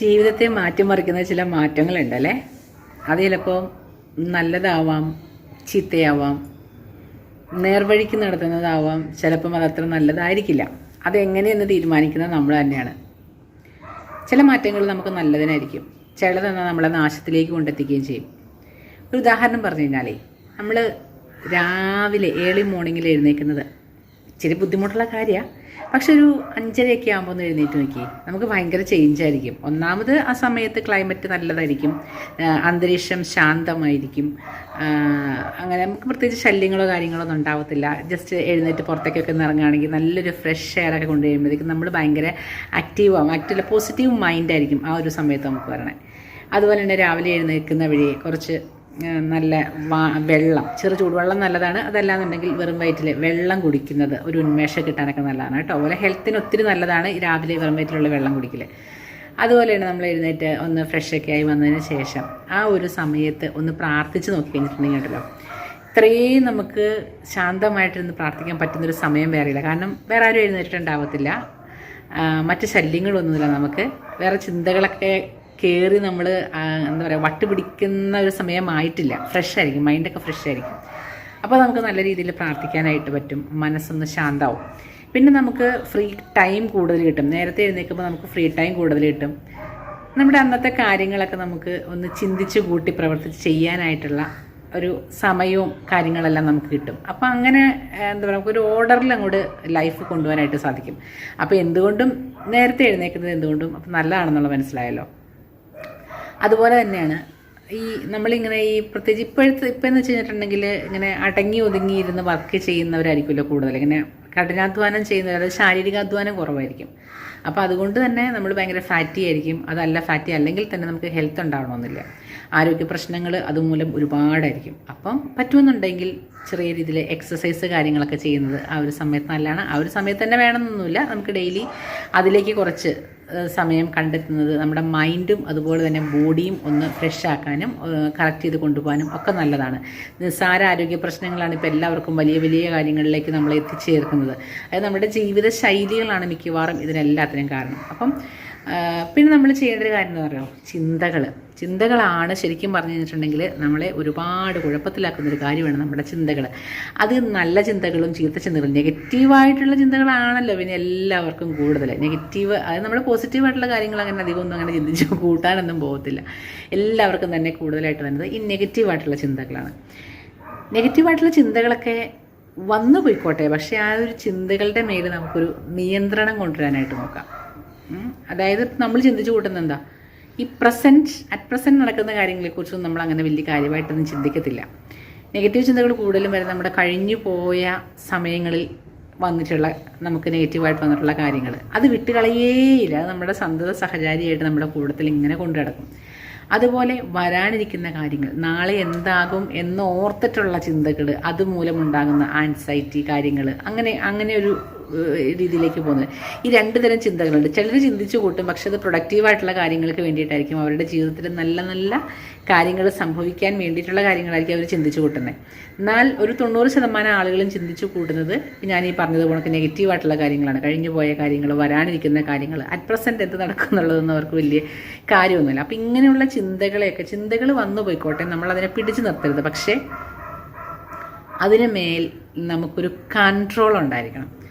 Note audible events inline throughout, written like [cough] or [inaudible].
ജീവിതത്തെ മാറ്റിമറിക്കുന്ന ചില മാറ്റങ്ങളുണ്ടല്ലേ? അത് ചിലപ്പോൾ നല്ലതാവാം ചീത്തയാവാം നേർവഴിക്ക് നടത്തുന്നതാവാം ചിലപ്പം അതത്ര നല്ലതായിരിക്കില്ല. അതെങ്ങനെയെന്ന് തീരുമാനിക്കുന്നത് നമ്മൾ തന്നെയാണ്. ചില മാറ്റങ്ങൾ നമുക്ക് നല്ലതിനായിരിക്കും. ചിലതെന്നാൽ നമ്മളെ നാശത്തിലേക്ക് കൊണ്ടെത്തിക്കുകയും ചെയ്യും. ഒരു ഉദാഹരണം പറഞ്ഞു കഴിഞ്ഞാലേ നമ്മൾ രാവിലെ ഏർലി മോർണിംഗിൽ എഴുന്നേൽക്കുന്നത് ഇച്ചിരി ബുദ്ധിമുട്ടുള്ള കാര്യമാണ് പക്ഷെ ഒരു അഞ്ചരയൊക്കെ ആകുമ്പോൾ ഒന്ന് എഴുന്നേറ്റ് നോക്കി നമുക്ക് ഭയങ്കര ചേഞ്ച് ആയിരിക്കും. ഒന്നാമത് ആ സമയത്ത് ക്ലൈമറ്റ് നല്ലതായിരിക്കും. അന്തരീക്ഷം ശാന്തമായിരിക്കും. അങ്ങനെ നമുക്ക് പ്രത്യേകിച്ച് ശല്യങ്ങളോ കാര്യങ്ങളോ ഒന്നും ഉണ്ടാവത്തില്ല. ജസ്റ്റ് എഴുന്നേറ്റ് പുറത്തേക്കൊക്കെ ഒന്ന് ഇറങ്ങുകയാണെങ്കിൽ നല്ലൊരു ഫ്രഷ് എയർ ഒക്കെ കൊണ്ട് കഴിയുമ്പോഴത്തേക്കും നമ്മൾ ഭയങ്കര ആക്റ്റീവാകും ആക്റ്റീവ് പോസിറ്റീവ് മൈൻഡായിരിക്കും ആ ഒരു സമയത്ത് നമുക്ക് വരണേ. അതുപോലെ തന്നെ രാവിലെ എഴുന്നേൽക്കുന്ന വഴി കുറച്ച് നല്ല വെള്ളം. ചെറു ചൂടുവെള്ളം നല്ലതാണ്. അതല്ലാന്നുണ്ടെങ്കിൽ വെറും വയറ്റിൽ വെള്ളം കുടിക്കുന്നത് ഒരു ഉന്മേഷം കിട്ടാനൊക്കെ നല്ലതാണ് കേട്ടോ. അതുപോലെ ഹെൽത്തിന് ഒത്തിരി നല്ലതാണ് രാവിലെ വെറും വയറ്റിലുള്ള വെള്ളം കുടിക്കൽ അതുപോലെയാണ് നമ്മൾ എഴുന്നേറ്റ് ഒന്ന് ഫ്രഷൊക്കെ ആയി വന്നതിന് ശേഷം ആ ഒരു സമയത്ത് ഒന്ന് പ്രാർത്ഥിച്ച് നോക്കി കഴിഞ്ഞിട്ടുണ്ടെങ്കിൽ ഉണ്ടല്ലോ. ഇത്രയും നമുക്ക് ശാന്തമായിട്ടിരുന്ന് പ്രാർത്ഥിക്കാൻ പറ്റുന്നൊരു സമയം വേറെയില്ല കാരണം വേറെ ആരും എഴുന്നേറ്റിട്ടുണ്ടാവത്തില്ല. മറ്റ് ശല്യങ്ങളൊന്നുമില്ല നമുക്ക്. വേറെ ചിന്തകളൊക്കെ കയറി നമ്മൾ എന്താ പറയുക വട്ട് പിടിക്കുന്ന ഒരു സമയമായിട്ടില്ല. ഫ്രഷ് ആയിരിക്കും മൈൻഡൊക്കെ ഫ്രഷ് ആയിരിക്കും. അപ്പോൾ നമുക്ക് നല്ല രീതിയിൽ പ്രാർത്ഥിക്കാനായിട്ട് പറ്റും. മനസ്സൊന്ന് ശാന്താവും. പിന്നെ നമുക്ക് ഫ്രീ ടൈം കൂടുതൽ കിട്ടും. നേരത്തെ എഴുന്നേൽക്കുമ്പോൾ നമുക്ക് ഫ്രീ ടൈം കൂടുതൽ കിട്ടും. നമ്മുടെ അന്നത്തെ കാര്യങ്ങളൊക്കെ നമുക്ക് ഒന്ന് ചിന്തിച്ച് കൂട്ടി പ്രവർത്തിച്ച് ചെയ്യാനായിട്ടുള്ള ഒരു സമയവും കാര്യങ്ങളെല്ലാം നമുക്ക് കിട്ടും. അപ്പോൾ അങ്ങനെ എന്താ പറയുക ഒരു ഓർഡറിൽ അങ്ങോട്ട് ലൈഫ് കൊണ്ടുപോകാനായിട്ട് സാധിക്കും. അപ്പോൾ എന്തുകൊണ്ടും നേരത്തെ എഴുന്നേൽക്കുന്നത് എന്തുകൊണ്ടും അപ്പം നല്ലതാണെന്നുള്ള മനസ്സിലായല്ലോ. അതുപോലെ തന്നെയാണ്. ഈ നമ്മളിങ്ങനെ ഈ പ്രത്യേകിച്ച് ഇപ്പോഴത്തെ ഇപ്പം എന്ന് വെച്ച് കഴിഞ്ഞിട്ടുണ്ടെങ്കിൽ ഇങ്ങനെ അടങ്ങി ഒതുങ്ങി ഇരുന്ന് വർക്ക് ചെയ്യുന്നവരായിരിക്കുമല്ലോ കൂടുതൽ. ഇങ്ങനെ കഠിനാധ്വാനം ചെയ്യുന്നവർ അതായത് ശാരീരിക അധ്വാനം കുറവായിരിക്കും. അപ്പോൾ അതുകൊണ്ട് തന്നെ നമ്മൾ ഭയങ്കര ഫാറ്റി ആയിരിക്കും. അതല്ല ഫാറ്റി അല്ലെങ്കിൽ തന്നെ നമുക്ക് ഹെൽത്ത് ഉണ്ടാവണമെന്നില്ല. ആരോഗ്യ പ്രശ്നങ്ങൾ അതുമൂലം ഒരുപാടായിരിക്കും. അപ്പം പറ്റുമെന്നുണ്ടെങ്കിൽ ചെറിയ രീതിയിൽ എക്സസൈസ് കാര്യങ്ങളൊക്കെ ചെയ്യുന്നത് ആ ഒരു സമയത്ത് നല്ലതാണ്. ആ ഒരു സമയത്ത് തന്നെ വേണമെന്നൊന്നുമില്ല. നമുക്ക് ഡെയിലി അതിലേക്ക് കുറച്ച് സമയം കണ്ടെത്തുന്നത് നമ്മുടെ മൈൻഡും അതുപോലെ തന്നെ ബോഡിയും ഒന്ന് ഫ്രഷ് ആക്കാനും കറക്റ്റ് ചെയ്ത് കൊണ്ടുപോകാനും ഒക്കെ നല്ലതാണ്. നിസ്സാര ആരോഗ്യ പ്രശ്നങ്ങളാണ് ഇപ്പോൾ എല്ലാവർക്കും വലിയ വലിയ കാര്യങ്ങളിലേക്ക് നമ്മൾ എത്തിച്ചേർക്കുന്നത്. അതായത് നമ്മുടെ ജീവിത ശൈലികളാണ് മിക്കവാറും ഇതിനെല്ലാത്തിനും കാരണം. അപ്പം പിന്നെ നമ്മൾ ചെയ്യേണ്ട ഒരു കാര്യം എന്ന് പറയുമോ? ചിന്തകൾ ചിന്തകളാണ് ശരിക്കും പറഞ്ഞു കഴിഞ്ഞിട്ടുണ്ടെങ്കിൽ നമ്മളെ ഒരുപാട് കുഴപ്പത്തിലാക്കുന്ന ഒരു കാര്യമാണ് നമ്മുടെ ചിന്തകൾ അത് നല്ല ചിന്തകളും ചീത്ത ചിന്തകളും. നെഗറ്റീവായിട്ടുള്ള ചിന്തകളാണല്ലോ പിന്നെ എല്ലാവർക്കും കൂടുതൽ നെഗറ്റീവ് അത് നമ്മൾ പോസിറ്റീവായിട്ടുള്ള കാര്യങ്ങൾ അങ്ങനെ അധികം ഒന്നും അങ്ങനെ ചിന്തിച്ച് [laughs] കൂട്ടാനൊന്നും പോകത്തില്ല. എല്ലാവർക്കും തന്നെ കൂടുതലായിട്ട് വരുന്നത് ഈ നെഗറ്റീവായിട്ടുള്ള ചിന്തകളാണ്. നെഗറ്റീവായിട്ടുള്ള ചിന്തകളൊക്കെ വന്നു പോയിക്കോട്ടെ. പക്ഷേ ആ ഒരു ചിന്തകളുടെ മേൽ നമുക്കൊരു നിയന്ത്രണം കൊണ്ടുവരാനായിട്ട് നോക്കാം. അതായത് നമ്മൾ ചിന്തിച്ചു കൂട്ടുന്നത് എന്താ? ഈ പ്രസന്റ് അറ്റ് പ്രസന്റ് നടക്കുന്ന കാര്യങ്ങളെക്കുറിച്ചൊന്നും നമ്മൾ അങ്ങനെ വലിയ കാര്യമായിട്ടൊന്നും ചിന്തിക്കത്തില്ല. നെഗറ്റീവ് ചിന്തകൾ കൂടുതലും വരെ നമ്മുടെ കഴിഞ്ഞു പോയ സമയങ്ങളിൽ വന്നിട്ടുള്ള നമുക്ക് നെഗറ്റീവായിട്ട് വന്നിട്ടുള്ള കാര്യങ്ങൾ. അത് വിട്ടുകളയേയില്ല. അത് നമ്മുടെ സന്തത സഹചാരിയായിട്ട് നമ്മുടെ കൂട്ടത്തിൽ ഇങ്ങനെ കൊണ്ടു അതുപോലെ വരാനിരിക്കുന്ന കാര്യങ്ങൾ. നാളെ എന്താകും എന്ന് ഓർത്തിട്ടുള്ള ചിന്തകൾ അതുമൂലമുണ്ടാകുന്ന ആൻസൈറ്റി കാര്യങ്ങൾ. അങ്ങനെ അങ്ങനെ ഒരു രീതിയിലേക്ക് പോകുന്നത്. ഈ രണ്ട് തരം ചിന്തകളുണ്ട്. ചിലർ ചിന്തിച്ചു കൂട്ടും പക്ഷെ അത് പ്രൊഡക്റ്റീവായിട്ടുള്ള കാര്യങ്ങൾക്ക് വേണ്ടിയിട്ടായിരിക്കും അവരുടെ ജീവിതത്തിൽ നല്ല നല്ല കാര്യങ്ങൾ സംഭവിക്കാൻ വേണ്ടിയിട്ടുള്ള കാര്യങ്ങളായിരിക്കും അവർ ചിന്തിച്ചു കൂട്ടുന്നത് എന്നാൽ ഒരു തൊണ്ണൂറ് ശതമാനം ആളുകളും ചിന്തിച്ചു കൂട്ടുന്നത് ഞാൻ ഈ പറഞ്ഞതുപോലെ നെഗറ്റീവായിട്ടുള്ള കാര്യങ്ങളാണ്. കഴിഞ്ഞു പോയ കാര്യങ്ങൾ വരാനിരിക്കുന്ന കാര്യങ്ങൾ അറ്റ് പ്രസന്റ് എന്ത് നടക്കും എന്നുള്ളതൊന്നും അവർക്ക് വലിയ കാര്യമൊന്നുമില്ല. അപ്പം ഇങ്ങനെയുള്ള ചിന്തകളെയൊക്കെ ചിന്തകൾ വന്നു പോയിക്കോട്ടെ നമ്മളതിനെ പിടിച്ചു നിർത്തരുത്. പക്ഷേ അതിന് മേൽ നമുക്കൊരു കൺട്രോൾ ഉണ്ടായിരിക്കണം.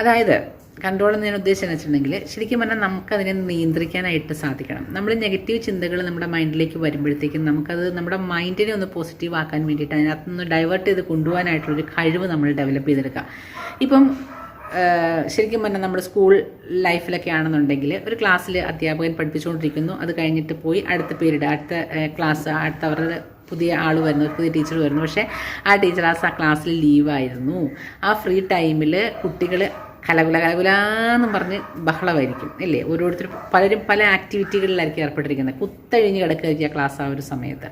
അതായത് കൺട്രോൾ എന്ന് ഞാൻ ഉദ്ദേശിച്ചത് വെച്ചിട്ടുണ്ടെങ്കിൽ ശരിക്കും പറഞ്ഞാൽ നമുക്കതിനെ നിയന്ത്രിക്കാനായിട്ട് സാധിക്കണം. നമ്മൾ നെഗറ്റീവ് ചിന്തകൾ നമ്മുടെ മൈൻഡിലേക്ക് വരുമ്പോഴത്തേക്കും നമുക്കത് നമ്മുടെ മൈൻഡിനെ ഒന്ന് പോസിറ്റീവ് ആക്കാൻ വേണ്ടിയിട്ട് അതിനകത്തുനിന്ന് ഡൈവേർട്ട് ചെയ്ത് കൊണ്ടുപോകാനായിട്ടുള്ളൊരു കഴിവ് നമ്മൾ ഡെവലപ്പ് ചെയ്തെടുക്കുക. ഇപ്പം ശരിക്കും പറഞ്ഞാൽ നമ്മുടെ സ്കൂൾ ലൈഫിലൊക്കെ ആണെന്നുണ്ടെങ്കിൽ ഒരു ക്ലാസ്സിൽ അധ്യാപകൻ പഠിപ്പിച്ചുകൊണ്ടിരിക്കുന്നു. അത് കഴിഞ്ഞിട്ട് പോയി അടുത്ത പീരീഡ് അടുത്ത ക്ലാസ് അടുത്ത അവരുടെ പുതിയ ആൾ വരുന്നു പുതിയ ടീച്ചർ വരുന്നു. പക്ഷേ ആ ടീച്ചർ ആ ക്ലാസ്സിൽ ലീവായിരുന്നു ആ ഫ്രീ ടൈമിൽ കുട്ടികൾ കലകുല കലകുലാന്നും പറഞ്ഞ് ബഹളമായിരിക്കും അല്ലേ? ഓരോരുത്തരും പലരും പല ആക്ടിവിറ്റികളിലായിരിക്കും ഏർപ്പെട്ടിരിക്കുന്നത്. കുത്തഴിഞ്ഞ് കിടക്കുകയായിരിക്കും ആ ക്ലാസ് ആ ഒരു സമയത്ത്.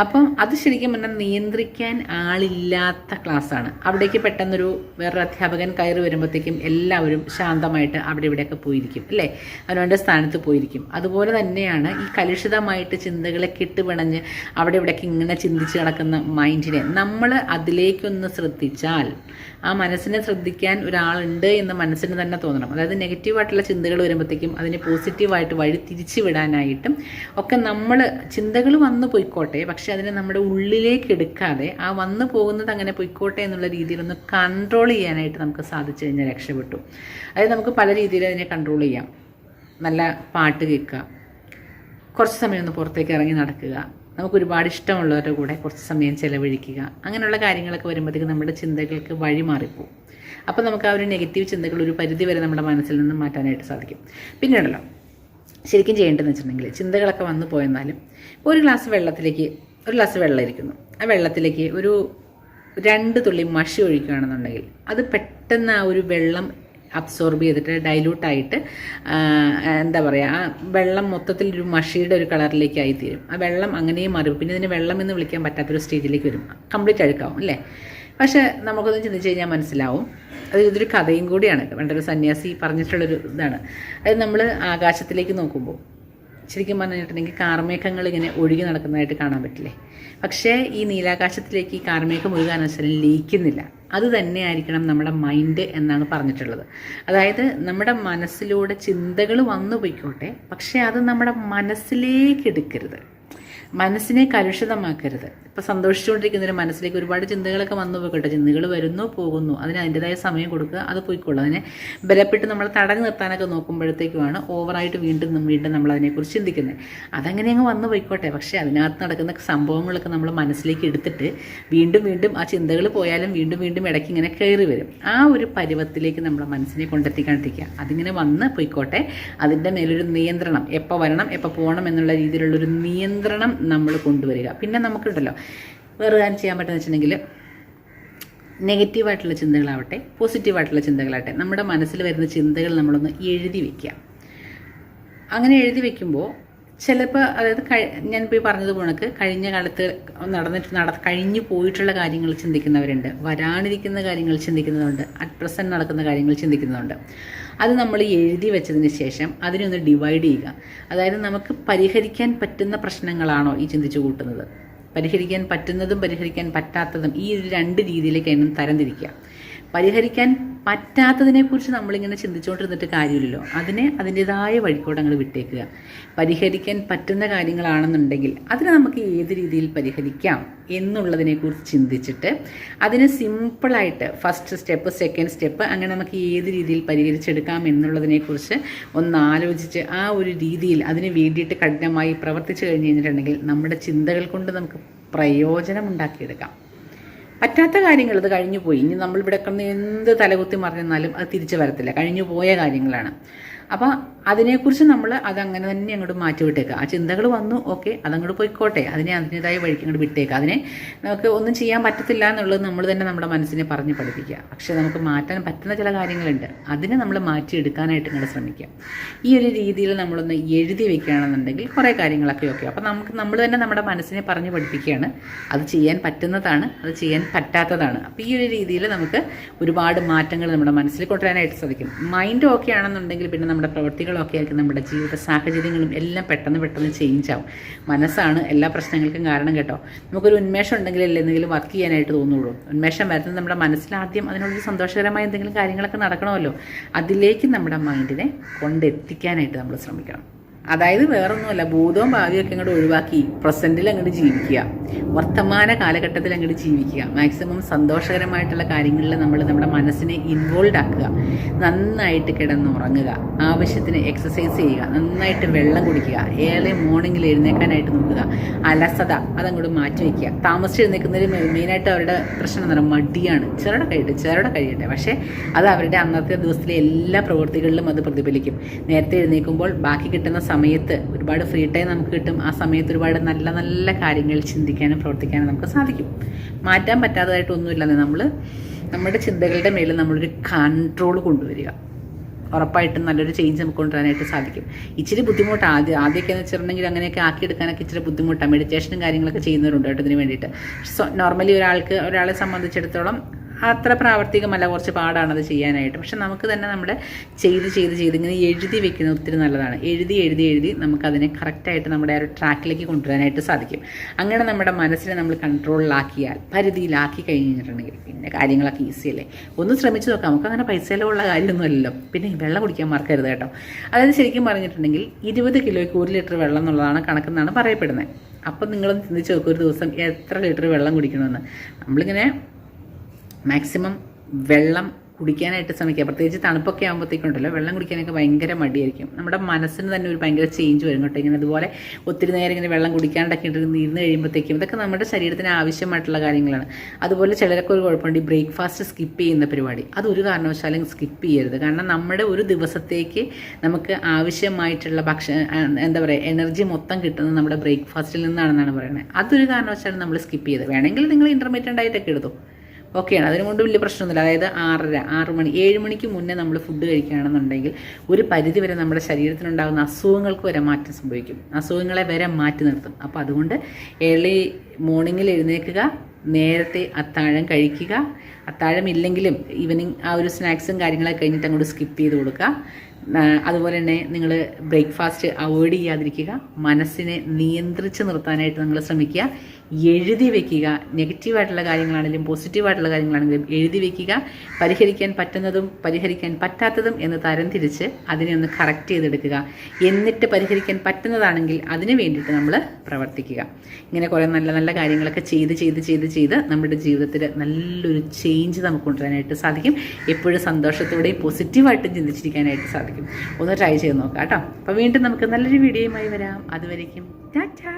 അപ്പം അത് ശരിക്കും പറഞ്ഞാൽ നിയന്ത്രിക്കാൻ ആളില്ലാത്ത ക്ലാസ്സാണ്. അവിടേക്ക് പെട്ടെന്നൊരു വേറൊരു അധ്യാപകൻ കയറി വരുമ്പോഴത്തേക്കും എല്ലാവരും ശാന്തമായിട്ട് അവിടെ ഇവിടെയൊക്കെ പോയിരിക്കും അല്ലേ? അവനവന്റെ സ്ഥാനത്ത് പോയിരിക്കും. അതുപോലെ തന്നെയാണ് ഈ കലുഷിതമായിട്ട് ചിന്തകളെ കെട്ടുപിണഞ്ഞ് അവിടെ ഇവിടെയൊക്കെ ഇങ്ങനെ ചിന്തിച്ച് കിടക്കുന്ന മൈൻഡിനെ നമ്മൾ അതിലേക്കൊന്ന് ശ്രദ്ധിച്ചാൽ ആ മനസ്സിനെ ശ്രദ്ധിക്കാൻ ഒരാളുണ്ട് എന്ന് മനസ്സിന് തന്നെ തോന്നണം. അതായത് നെഗറ്റീവായിട്ടുള്ള ചിന്തകൾ വരുമ്പോഴത്തേക്കും അതിനെ പോസിറ്റീവായിട്ട് വഴി തിരിച്ചു വിടാനായിട്ടും ഒക്കെ നമ്മൾ ചിന്തകൾ വന്നു പോയിക്കോട്ടെ പക്ഷെ അതിനെ നമ്മുടെ ഉള്ളിലേക്ക് എടുക്കാതെ ആ വന്നു പോകുന്നത് അങ്ങനെ പോയിക്കോട്ടെ എന്നുള്ള രീതിയിലൊന്ന് കൺട്രോൾ ചെയ്യാനായിട്ട് നമുക്ക് സാധിച്ചു കഴിഞ്ഞാൽ രക്ഷപ്പെട്ടു. അതായത് നമുക്ക് പല രീതിയിൽ അതിനെ കൺട്രോൾ ചെയ്യാം. നല്ല പാട്ട് കേൾക്കുക. കുറച്ച് സമയം ഒന്ന് പുറത്തേക്ക് ഇറങ്ങി നടക്കുക. നമുക്ക് ഒരുപാട് ഇഷ്ടമുള്ളവരുടെ കൂടെ കുറച്ച് സമയം ചിലവഴിക്കുക. അങ്ങനെയുള്ള കാര്യങ്ങളൊക്കെ വരുമ്പോഴത്തേക്ക് നമ്മുടെ ചിന്തകൾക്ക് വഴി മാറിപ്പോവും. അപ്പോൾ നമുക്ക് ആ ഒരു നെഗറ്റീവ് ചിന്തകൾ ഒരു പരിധി വരെ നമ്മുടെ മനസ്സിൽ നിന്ന് മാറ്റാനായിട്ട് സാധിക്കും. പിന്നീടല്ലോ ശരിക്കും ചെയ്യേണ്ടതെന്ന് വെച്ചിട്ടുണ്ടെങ്കിൽ ചിന്തകളൊക്കെ വന്നു പോയെന്നാലും ഇപ്പോൾ ഒരു ഗ്ലാസ് വെള്ളത്തിലേക്ക് ഒരു ഗ്ലാസ് വെള്ളം ഇരിക്കുന്നു. ആ വെള്ളത്തിലേക്ക് ഒരു രണ്ട് തുള്ളി മഷി ഒഴിക്കുകയാണെന്നുണ്ടെങ്കിൽ അത് പെട്ടെന്ന് ആ ഒരു വെള്ളം അബ്സോർബ് ചെയ്തിട്ട് ഡൈലൂട്ടായിട്ട് എന്താ പറയുക ആ വെള്ളം മൊത്തത്തിൽ ഒരു മഷിയുടെ ഒരു കളറിലേക്ക് ആയിത്തീരും ആ വെള്ളം അങ്ങനെയും മാറും പിന്നെ ഇതിന് വെള്ളം എന്ന് വിളിക്കാൻ പറ്റാത്തൊരു സ്റ്റേജിലേക്ക് വരും. കംപ്ലീറ്റ് അഴുക്കാവും അല്ലേ? പക്ഷേ നമുക്കൊന്ന് ചിന്തിച്ച് കഴിഞ്ഞാൽ മനസ്സിലാവും. അത് ഇതൊരു കഥയും കൂടിയാണ്. പണ്ടൊരു സന്യാസി പറഞ്ഞിട്ടുള്ളൊരു ഇതാണ്. അത് നമ്മൾ ആകാശത്തിലേക്ക് നോക്കുമ്പോൾ ശരിക്കും പറഞ്ഞിട്ടുണ്ടെങ്കിൽ കാർമേഘങ്ങൾ ഇങ്ങനെ ഒഴുകി നടക്കുന്നതായിട്ട് കാണാൻ പറ്റില്ലേ? പക്ഷേ ഈ നീലാകാശത്തിലേക്ക് ഈ കാർമേഘം കാരണവശാലും ലയിക്കുന്നില്ല. അത് തന്നെയായിരിക്കണം നമ്മുടെ മൈൻഡ് എന്നാണ് പറഞ്ഞിട്ടുള്ളത്. അതായത് നമ്മുടെ മനസ്സിലൂടെ ചിന്തകൾ വന്നു പോയിക്കോട്ടെ പക്ഷേ അത് നമ്മുടെ മനസ്സിലേക്ക് എടുക്കരുത്. മനസ്സിനെ കലുഷിതമാക്കരുത്. ഇപ്പോൾ സന്തോഷിച്ചുകൊണ്ടിരിക്കുന്ന ഒരു മനസ്സിലേക്ക് ഒരുപാട് ചിന്തകളൊക്കെ വന്നു പോയിക്കോട്ടെ ചിന്തകൾ വരുന്നു പോകുന്നു. അതിന് അതിന്റെതായ സമയം കൊടുക്കുക അത് പോയിക്കോളും. അതിനെ ബലപ്പെട്ട് നമ്മൾ തടഞ്ഞു നിർത്താനൊക്കെ നോക്കുമ്പോഴത്തേക്കുമാണ് ഓവറായിട്ട് വീണ്ടും വീണ്ടും നമ്മൾ അതിനെക്കുറിച്ച് ചിന്തിക്കുന്നത്. അതങ്ങനെ അങ്ങ് വന്നു പോയിക്കോട്ടെ. പക്ഷേ അതിനകത്ത് നടക്കുന്ന സംഭവങ്ങളൊക്കെ നമ്മൾ മനസ്സിലേക്ക് എടുത്തിട്ട് വീണ്ടും വീണ്ടും ആ ചിന്തകൾ പോയാലും വീണ്ടും വീണ്ടും ഇടയ്ക്ക് ഇങ്ങനെ കയറി വരും. ആ ഒരു പരുവത്തിലേക്ക് നമ്മൾ മനസ്സിനെ കൊണ്ടെത്തിക്കാണ്ടിരിക്കുക. അതിങ്ങനെ വന്ന് പോയിക്കോട്ടെ. അതിന്റെ മേലൊരു നിയന്ത്രണം. എപ്പോൾ വരണം എപ്പോൾ പോകണം എന്നുള്ള രീതിയിലുള്ളൊരു നിയന്ത്രണം നമ്മൾ കൊണ്ടുവരിക. പിന്നെ നമുക്കുണ്ടല്ലോ വേറെ കാര്യം ചെയ്യാൻ പറ്റുന്ന വെച്ചിട്ടുണ്ടെങ്കിൽ നെഗറ്റീവായിട്ടുള്ള ചിന്തകളാവട്ടെ പോസിറ്റീവായിട്ടുള്ള ചിന്തകളാവട്ടെ നമ്മുടെ മനസ്സിൽ വരുന്ന ചിന്തകൾ നമ്മളൊന്ന് എഴുതി വെക്കുക. അങ്ങനെ എഴുതി വെക്കുമ്പോൾ ചിലപ്പോൾ അതായത് ഞാൻ ഇപ്പോൾ പറഞ്ഞത് കണക്ക് കഴിഞ്ഞ കാലത്ത് നടന്നിട്ട് നട കഴിഞ്ഞു പോയിട്ടുള്ള കാര്യങ്ങൾ ചിന്തിക്കുന്നവരുണ്ട്. വരാനിരിക്കുന്ന കാര്യങ്ങൾ ചിന്തിക്കുന്നതുണ്ട് അറ്റ് പ്രസന്റ് നടക്കുന്ന കാര്യങ്ങൾ ചിന്തിക്കുന്നതുണ്ട് അത് നമ്മൾ എഴുതി വെച്ചതിന് ശേഷം അതിനെ ഒന്ന് ഡിവൈഡ് ചെയ്യുക. അതായത് നമുക്ക് പരിഹരിക്കാൻ പറ്റുന്ന പ്രശ്നങ്ങളാണോ ഈ ചിന്തിച്ചു കൂട്ടുന്നത്? പരിഹരിക്കാൻ പറ്റുന്നതും പരിഹരിക്കാൻ പറ്റാത്തതും ഈ രണ്ട് രീതിയിലേക്ക് അതിനും തരംതിരിക്കുക. പരിഹരിക്കാൻ പറ്റാത്തതിനെക്കുറിച്ച് നമ്മളിങ്ങനെ ചിന്തിച്ചുകൊണ്ടിരുന്നിട്ട് കാര്യമില്ലല്ലോ. അതിനെ അതിന്റെതായ വഴിക്കൂടങ്ങൾ വിട്ടേക്കുക. പരിഹരിക്കാൻ പറ്റുന്ന കാര്യങ്ങളാണെന്നുണ്ടെങ്കിൽ അതിനെ നമുക്ക് ഏത് രീതിയിൽ പരിഹരിക്കാം എന്നുള്ളതിനെക്കുറിച്ച് ചിന്തിച്ചിട്ട് അതിനെ സിമ്പിളായിട്ട് ഫസ്റ്റ് സ്റ്റെപ്പ് സെക്കൻഡ് സ്റ്റെപ്പ് അങ്ങനെ നമുക്ക് ഏത് രീതിയിൽ പരിഹരിച്ചെടുക്കാം എന്നുള്ളതിനെക്കുറിച്ച് ഒന്ന് ആലോചിച്ച് ആ ഒരു രീതിയിൽ അതിന് വേണ്ടിയിട്ട് കഠിനമായി പ്രവർത്തിച്ചു കഴിഞ്ഞ് കഴിഞ്ഞിട്ടുണ്ടെങ്കിൽ നമ്മുടെ ചിന്തകൾ കൊണ്ട് നമുക്ക് പ്രയോജനം ഉണ്ടാക്കിയെടുക്കാം പറ്റാത്ത കാര്യങ്ങൾ അത് കഴിഞ്ഞു പോയി ഇനി നമ്മൾ ഇവിടെ കിടന്ന് എന്ത് തലകുത്തി മറിഞ്ഞാലും അത് തിരിച്ചു വരത്തില്ല. കഴിഞ്ഞു പോയ കാര്യങ്ങളാണ്. അപ്പോൾ അതിനെക്കുറിച്ച് നമ്മൾ അതങ്ങനെ തന്നെ അങ്ങോട്ട് മാറ്റി വിട്ടേക്കുക ആ ചിന്തകൾ വന്നു ഓക്കെ അതങ്ങോട്ട് പോയിക്കോട്ടെ. അതിനെ അതിന്റെതായ വഴിക്ക് അങ്ങോട്ട് വിട്ടേക്കുക അതിനെ നമുക്ക് ഒന്നും ചെയ്യാൻ പറ്റത്തില്ല എന്നുള്ളത് നമ്മൾ തന്നെ നമ്മുടെ മനസ്സിനെ പറഞ്ഞ് പഠിപ്പിക്കുക. പക്ഷേ നമുക്ക് മാറ്റാൻ പറ്റുന്ന ചില കാര്യങ്ങളുണ്ട്. അതിനെ നമ്മൾ മാറ്റിയെടുക്കാനായിട്ട് ഇങ്ങോട്ട് ശ്രമിക്കുക. ഈ ഒരു രീതിയിൽ നമ്മളൊന്ന് എഴുതി വെക്കുകയാണെന്നുണ്ടെങ്കിൽ കുറേ കാര്യങ്ങളൊക്കെ ഓക്കെ. അപ്പോൾ നമുക്ക് നമ്മൾ തന്നെ നമ്മുടെ മനസ്സിനെ പറഞ്ഞ് പഠിപ്പിക്കുകയാണ്. അത് ചെയ്യാൻ പറ്റുന്നതാണ് അത് ചെയ്യാൻ പറ്റാത്തതാണ്. അപ്പോൾ ഈ ഒരു രീതിയിൽ നമുക്ക് ഒരുപാട് മാറ്റങ്ങൾ നമ്മുടെ മനസ്സിൽ കൊണ്ടുവരാനായിട്ട് സാധിക്കും. മൈൻഡ് ഓക്കെ ആണെന്നുണ്ടെങ്കിൽ പിന്നെ നമ്മുടെ പ്രവൃത്തികളൊക്കെ ആയിരിക്കും നമ്മുടെ ജീവിത സാഹചര്യങ്ങളും എല്ലാം പെട്ടെന്ന് പെട്ടെന്ന് ചേഞ്ച് ആവും. മനസ്സാണ് എല്ലാ പ്രശ്നങ്ങൾക്കും കാരണം കേട്ടോ. നമുക്കൊരു ഉന്മേഷം ഉണ്ടെങ്കിലല്ലേ എന്തെങ്കിലും വർക്ക് ചെയ്യാനായിട്ട് തോന്നുള്ളൂ. ഉന്മേഷം വരുന്നത് നമ്മുടെ മനസ്സിലാദ്യം അതിനുള്ളൊരു സന്തോഷകരമായ എന്തെങ്കിലും കാര്യങ്ങളൊക്കെ നടക്കണമല്ലോ. അതിലേക്ക് നമ്മുടെ മൈൻഡിനെ കൊണ്ടെത്തിക്കാനായിട്ട് നമ്മൾ ശ്രമിക്കണം. അതായത് വേറൊന്നുമല്ല ഭൂതവും ഭാവിയൊക്കെ അങ്ങോട്ട് ഒഴിവാക്കി പ്രസന്റിൽ അങ്ങോട്ട് ജീവിക്കുക. വർത്തമാന കാലഘട്ടത്തിൽ അങ്ങോട്ട് ജീവിക്കുക. മാക്സിമം സന്തോഷകരമായിട്ടുള്ള കാര്യങ്ങളിൽ നമ്മൾ നമ്മുടെ മനസ്സിനെ ഇൻവോൾവ് ആക്കുക. നന്നായിട്ട് കിടന്നുറങ്ങുക. ആവശ്യത്തിന് എക്സസൈസ് ചെയ്യുക. നന്നായിട്ട് വെള്ളം കുടിക്കുക. ഏറെ മോർണിംഗിൽ എഴുന്നേക്കാനായിട്ട് നോക്കുക. അലസത അതങ്ങോട്ട് മാറ്റി വയ്ക്കുക. താമസിച്ച് എഴുന്നേക്കുന്നതിൽ മെയിനായിട്ട് അവരുടെ പ്രശ്നം എന്ന് പറയുന്നത് മടിയാണ്. ചെറുടെ കഴിയട്ടെ ചെറുടെ കഴിയട്ടെ. പക്ഷേ അത് അവരുടെ അന്നത്തെ ദിവസത്തിലെ എല്ലാ പ്രവൃത്തികളിലും അത് പ്രതിഫലിക്കും. നേരത്തെ എഴുന്നേൽക്കുമ്പോൾ ബാക്കി കിട്ടുന്ന സമയത്ത് ഒരുപാട് ഫ്രീ ടൈം നമുക്ക് കിട്ടും. ആ സമയത്ത് ഒരുപാട് നല്ല നല്ല കാര്യങ്ങൾ ചിന്തിക്കാനും പ്രവർത്തിക്കാനും നമുക്ക് സാധിക്കും. മാറ്റാൻ പറ്റാത്തതായിട്ടൊന്നുമില്ലെന്ന് നമ്മൾ നമ്മുടെ ചിന്തകളുടെ മേലെ നമ്മളൊരു കൺട്രോൾ കൊണ്ടുവരിക. ഉറപ്പായിട്ടും നല്ലൊരു ചേഞ്ച് നമുക്ക് കൊണ്ടുവരാനായിട്ട് സാധിക്കും. ഇച്ചിരി ബുദ്ധിമുട്ട് ആദ്യം ആദ്യമൊക്കെ എന്ന് വെച്ചിട്ടുണ്ടെങ്കിൽ അങ്ങനെയൊക്കെ ആക്കിയെടുക്കാനൊക്കെ ഇച്ചിരി ബുദ്ധിമുട്ടാണ്. മെഡിറ്റേഷനും കാര്യങ്ങളൊക്കെ ചെയ്യുന്നവരുണ്ട് കേട്ടോ ഇതിന് വേണ്ടിയിട്ട്. നോർമലി ഒരാൾക്ക് ഒരാളെ സംബന്ധിച്ചിടത്തോളം അത്ര പ്രാവർത്തികമല്ല കുറച്ച് പാടാണത് ചെയ്യാനായിട്ട്. പക്ഷെ നമുക്ക് തന്നെ നമ്മൾ ചെയ്ത് ചെയ്ത് ചെയ്ത് ഇങ്ങനെ എഴുതി വെക്കുന്നത് ഒത്തിരി നല്ലതാണ്. എഴുതി എഴുതി എഴുതി നമുക്കതിനെ കറക്റ്റായിട്ട് നമ്മുടെ ആ ഒരു ട്രാക്കിലേക്ക് കൊണ്ടുവരാനായിട്ട് സാധിക്കും. അങ്ങനെ നമ്മുടെ മനസ്സിനെ നമ്മൾ കൺട്രോളിലാക്കിയാൽ പരിധിയിലാക്കി കഴിഞ്ഞിട്ടുണ്ടെങ്കിൽ പിന്നെ കാര്യങ്ങളൊക്കെ ഈസി അല്ലേ? ഒന്ന് ശ്രമിച്ചു നോക്കാം. നമുക്ക് അങ്ങനെ പൈസ ചിലവുള്ള കാര്യമൊന്നുമല്ലല്ലോ. പിന്നെ വെള്ളം കുടിക്കാൻ മറക്കരുത് കേട്ടോ. അതായത് ശരിക്കും പറഞ്ഞിട്ടുണ്ടെങ്കിൽ ഇരുപത് കിലോയ്ക്ക് ഒരു ലിറ്റർ വെള്ളം എന്നുള്ളതാണ് കണക്കെന്നാണ് പറയപ്പെടുന്നത്. അപ്പം നിങ്ങളൊന്ന് ചിന്തിച്ച് നോക്കും ഒരു ദിവസം എത്ര ലിറ്റർ വെള്ളം കുടിക്കണമെന്ന്. നമ്മളിങ്ങനെ മാക്സിമം വെള്ളം കുടിക്കാനായിട്ട് ശ്രമിക്കുക. പ്രത്യേകിച്ച് തണുപ്പൊക്കെ ആകുമ്പോഴത്തേക്കുണ്ടല്ലോ വെള്ളം കുടിക്കാനൊക്കെ ഭയങ്കര മടിയായിരിക്കും. നമ്മുടെ മനസ്സിന് തന്നെ ഒരു ഭയങ്കര ചേഞ്ച് വരും കേട്ടോ. ഇങ്ങനെ അതുപോലെ ഒത്തിരി നേരം ഇങ്ങനെ വെള്ളം കുടിക്കാണ്ടൊക്കെ നിന്ന് കഴിയുമ്പോഴത്തേക്കും ഇതൊക്കെ നമ്മുടെ ശരീരത്തിന് ആവശ്യമായിട്ടുള്ള കാര്യങ്ങളാണ്. അതുപോലെ ചിലരൊക്കെ ഒരു കുഴപ്പമുണ്ട് ഈ ബ്രേക്ക്ഫാസ്റ്റ് സ്കിപ്പ് ചെയ്യുന്ന പരിപാടി. അത് ഒരു കാരണവശാലും സ്കിപ്പ് ചെയ്യരുത്. കാരണം നമ്മുടെ ഒരു ദിവസത്തേക്ക് നമുക്ക് ആവശ്യമായിട്ടുള്ള ഭക്ഷണം എന്താ പറയുക എനർജി മൊത്തം കിട്ടുന്നത് നമ്മുടെ ബ്രേക്ക്ഫാസ്റ്റിൽ നിന്നാണെന്നാണ് പറയുന്നത്. അതൊരു കാരണവശാലും നമ്മൾ സ്കിപ്പ് ചെയ്ത് വേണമെങ്കിൽ നിങ്ങൾ ഇന്റർമീഡിയറ്റ് ഡയറ്റൊക്കെ എടുത്തു. ഓക്കെയാണ് അതിനുകൊണ്ട് വലിയ പ്രശ്നമൊന്നുമില്ല. അതായത് ആറര ആറ് മണി ഏഴ് മണിക്ക് മുന്നേ നമ്മൾ ഫുഡ് കഴിക്കുകയാണെന്നുണ്ടെങ്കിൽ ഒരു പരിധി വരെ നമ്മുടെ ശരീരത്തിനുണ്ടാകുന്ന അസുഖങ്ങൾക്ക് വരെ മാറ്റം സംഭവിക്കും. അസുഖങ്ങളെ വരെ മാറ്റി നിർത്തും. അപ്പോൾ അതുകൊണ്ട് ഏർലി മോർണിംഗിൽ എഴുന്നേൽക്കുക നേരത്തെ അത്താഴം കഴിക്കുക. അത്താഴം ഇല്ലെങ്കിലും ഈവനിങ് ആ ഒരു സ്നാക്സും കാര്യങ്ങളൊക്കെ കഴിഞ്ഞിട്ട് അങ്ങോട്ട് സ്കിപ്പ് ചെയ്ത് കൊടുക്കുക. അതുപോലെ തന്നെ നിങ്ങൾ ബ്രേക്ക്ഫാസ്റ്റ് അവോയ്ഡ് ചെയ്യാതിരിക്കുക. മനസ്സിനെ നിയന്ത്രിച്ച് നിർത്താനായിട്ട് നിങ്ങൾ ശ്രമിക്കുക. എഴുതി വെക്കുക. നെഗറ്റീവായിട്ടുള്ള കാര്യങ്ങളാണെങ്കിലും പോസിറ്റീവായിട്ടുള്ള കാര്യങ്ങളാണെങ്കിലും എഴുതി വെക്കുക. പരിഹരിക്കാൻ പറ്റുന്നതും പരിഹരിക്കാൻ പറ്റാത്തതും എന്ന് തരംതിരിച്ച് അതിനെ ഒന്ന് കറക്റ്റ് ചെയ്തെടുക്കുക. എന്നിട്ട് പരിഹരിക്കാൻ പറ്റുന്നതാണെങ്കിൽ അതിന് വേണ്ടിയിട്ട് നമ്മൾ പ്രവർത്തിക്കുക. ഇങ്ങനെ കുറേ നല്ല നല്ല കാര്യങ്ങളൊക്കെ ചെയ്ത് ചെയ്ത് ചെയ്ത് ചെയ്ത് നമ്മുടെ ജീവിതത്തിൽ നല്ലൊരു ചേഞ്ച് നമുക്ക് കൊണ്ടുവരാനായിട്ട് സാധിക്കും. എപ്പോഴും സന്തോഷത്തോടെയും പോസിറ്റീവായിട്ടും ചിന്തിച്ചിരിക്കാനായിട്ട് സാധിക്കും. ഒന്ന് ട്രൈ ചെയ്ത് നോക്കാം കേട്ടോ. അപ്പോൾ വീണ്ടും നമുക്ക് നല്ലൊരു വീഡിയോയുമായി വരാം. അതുവരേക്കും ടാറ്റാ.